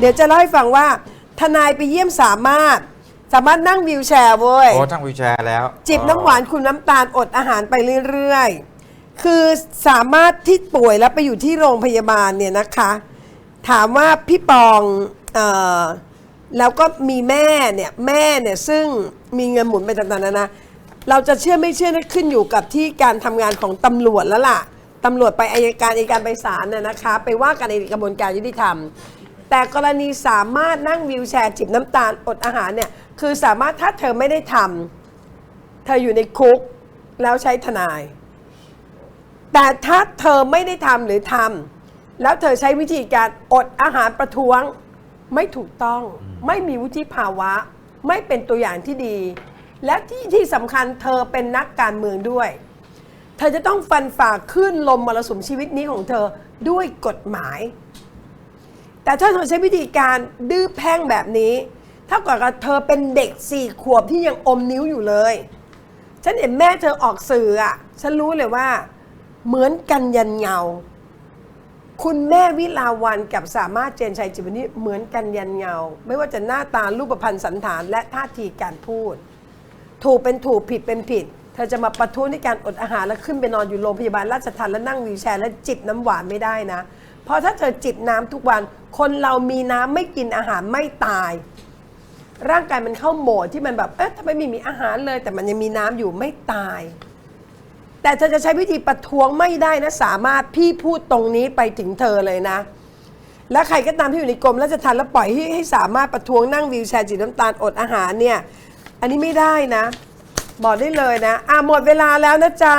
เดี๋ยวจะเล่าให้ฟังว่า ทนายไปเยี่ยมสามารถ สามารถนั่งวิวแชร์เว้ย โอ้ทั้งวีลแชร์แล้วจิบน้ำหวานคุมน้ำตาลอดอาหารไปเรื่อยๆ คือสามารถที่ป่วยแล้วไปอยู่ที่โรงพยาบาลเนี่ยนะคะ ถามว่าพี่ปองเออแล้วก็มีแม่เนี่ยแม่เนี่ยซึ่งมีเงินหมุนไปต่างๆนานาเราจะเชื่อไม่เชื่อนั่นขึ้นอยู่กับที่การทำงานของตำรวจแล้วล่ะตำรวจไปอายการอัยการไปศาลน่ะนะคะ ไปว่ากันในกระบวนการยุติธรรม แต่กรณีสามารถนั่งวิวแชร์จิบน้ำตาลอดอาหารเนี่ยคือสามารถถ้าเธอไม่ได้ทำเธออยู่ในคุกแล้วใช้ทนาย แต่ถ้าเธอไม่ได้ทำหรือทำแล้วเธอใช้วิธีการอดอาหารประท้วงไม่ถูกต้อง ไม่มีวุฒิภาวะ ไม่เป็นตัวอย่างที่ดี และที่ที่สำคัญเธอเป็นนักการเมืองด้วย เธอจะต้องฟันฝ่าขึ้นลมมรสุมชีวิตนี้ของเธอด้วยกฎหมาย แต่ถ้าเธอใช้วิธีการดื้อแพ่งแบบนี้เท่ากับว่าเธอเป็นเด็กสี่ขวบที่ยังอมนิ้วอยู่เลย ฉันเห็นแม่เธอออกสื่ออะ ฉันรู้เลยว่า เหมือนกันยันเงา คุณแม่วิลาวันกับสามารถเจนชัยจิตวนิชเหมือนกันยันเงา ไม่ว่าจะหน้าตารูปพรรณสันฐานและท่าทีการพูด ถูกเป็นถูกผิดเป็นผิดเธอจะมาประท้วงในการอดอาหารแล้วขึ้นไปนอนอยู่โรงพยาบาลราชทัณฑ์แล้วนั่งวีลแชร์แล้วจิบน้ำหวานไม่ได้นะ เพราะถ้าเธอจิบน้ำทุกวัน คนเรามีน้ำไม่กินอาหารไม่ตาย ร่างกายมันเข้าโหมดที่มันแบบ เอ๊ะทำไมไม่มีอาหารเลย แต่มันยังมีน้ำอยู่ไม่ตาย แต่เธอจะใช้วิธีประท้วงไม่ได้นะ สามารถพี่พูดตรงนี้ไปถึงเธอเลยนะ และใครก็ตามที่อยู่ในกรมราชทัณฑ์แล้วปล่อยให้ให้สามารถประท้วงนั่งวีลแชร์จิตน้ำตาลอดอาหารเนี่ย อันนี้ไม่ได้นะ บอกได้เลยนะ อะหมดเวลาแล้วนะจ๊ะ